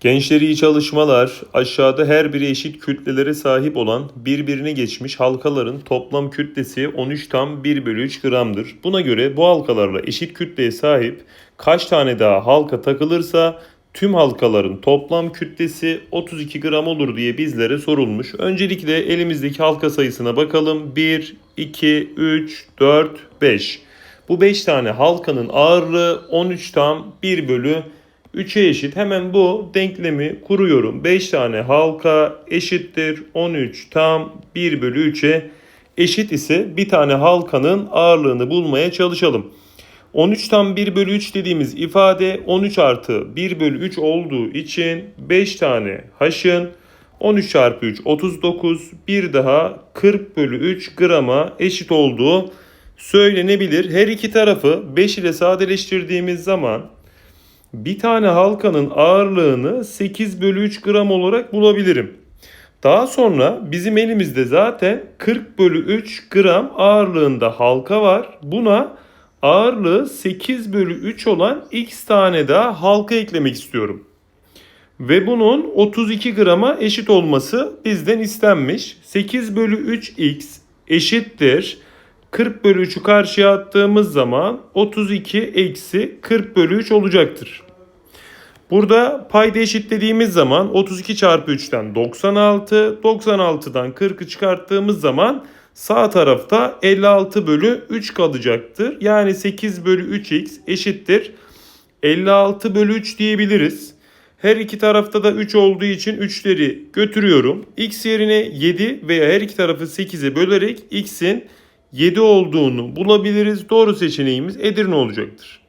Gençleri çalışmalar. Aşağıda her biri eşit kütlelere sahip olan birbirini geçmiş halkaların toplam kütlesi 13 tam 1 bölü 3 gramdır. Buna göre bu halkalarla eşit kütleye sahip kaç tane daha halka takılırsa tüm halkaların toplam kütlesi 32 gram olur diye bizlere sorulmuş. Öncelikle elimizdeki halka sayısına bakalım. 1, 2, 3, 4, 5. Bu 5 tane halkanın ağırlığı 13 tam 1 bölü 3'e eşit. Hemen bu denklemi kuruyorum. 5 tane halka eşittir 13 tam 1 bölü 3'e eşit ise bir tane halkanın ağırlığını bulmaya çalışalım. 13 tam 1 bölü 3 dediğimiz ifade 13 artı 1 bölü 3 olduğu için 5 tane haşın 13 çarpı 3 39 bir daha 40 bölü 3 grama eşit olduğu söylenebilir. Her iki tarafı 5 ile sadeleştirdiğimiz zaman bir tane halkanın ağırlığını 8 bölü 3 gram olarak bulabilirim. Daha sonra bizim elimizde zaten 40 bölü 3 gram ağırlığında halka var. Buna ağırlığı 8 bölü 3 olan x tane daha halka eklemek istiyorum. Ve bunun 32 grama eşit olması bizden istenmiş. 8 bölü 3x eşittir. 40 bölü 3'ü karşıya attığımız zaman 32 eksi 40 bölü 3 olacaktır. Burada payda eşitlediğimiz zaman 32 çarpı 3'ten 96, 96'dan 40'ı çıkarttığımız zaman sağ tarafta 56 bölü 3 kalacaktır. Yani 8 bölü 3x eşittir 56 bölü 3 diyebiliriz. Her iki tarafta da 3 olduğu için 3'leri götürüyorum. X yerine 7 veya her iki tarafı 8'e bölerek x'in 7 olduğunu bulabiliriz. Doğru seçeneğimiz Edirne olacaktır.